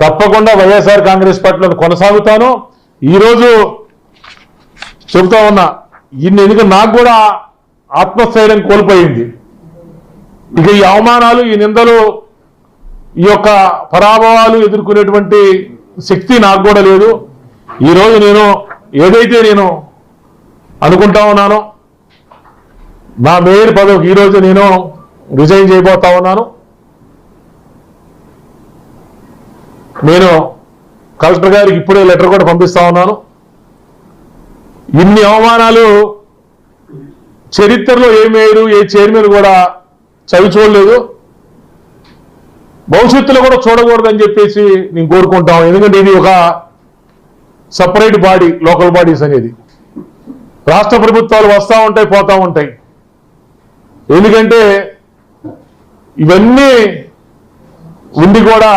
తప్పకుండా వైఎస్ఆర్ కాంగ్రెస్ పార్టీలో కొనసాగుతాను. ఈరోజు చెబుతా ఉన్నా ఇన్ని ఎందుకు నాకు కూడా ఆత్మస్థైర్యం కోల్పోయింది. ఇక ఈ అవమానాలు ఈ నిందలు ఈ యొక్క పరాభవాలు ఎదుర్కొనేటువంటి శక్తి నాకు కూడా లేదు. ఈరోజు నేను ఏదైతే నేను అనుకుంటా ఉన్నానో నా మేయర్ పదవికి ఈరోజు నేను రిజైన్ చేయబోతా ఉన్నాను. నేను కలెక్టర్ గారికి ఇప్పుడే లెటర్ కూడా పంపిస్తా ఉన్నాను. ఇన్ని అవమానాలు చరిత్రలో ఏమేరు ఏ చైర్మన్ కూడా చవి చూడలేదు. భవిష్యత్తులో కూడా చూడకూడదని చెప్పేసి నేను కోరుకుంటాం ఎందుకంటే ఇది ఒక సపరేట్ బాడీ లోకల్ బాడీస్ అనేది. రాష్ట్ర ప్రభుత్వాలు వస్తూ ఉంటాయి పోతూ ఉంటాయి. ఎందుకంటే ఇవన్నీ ఉండి కూడా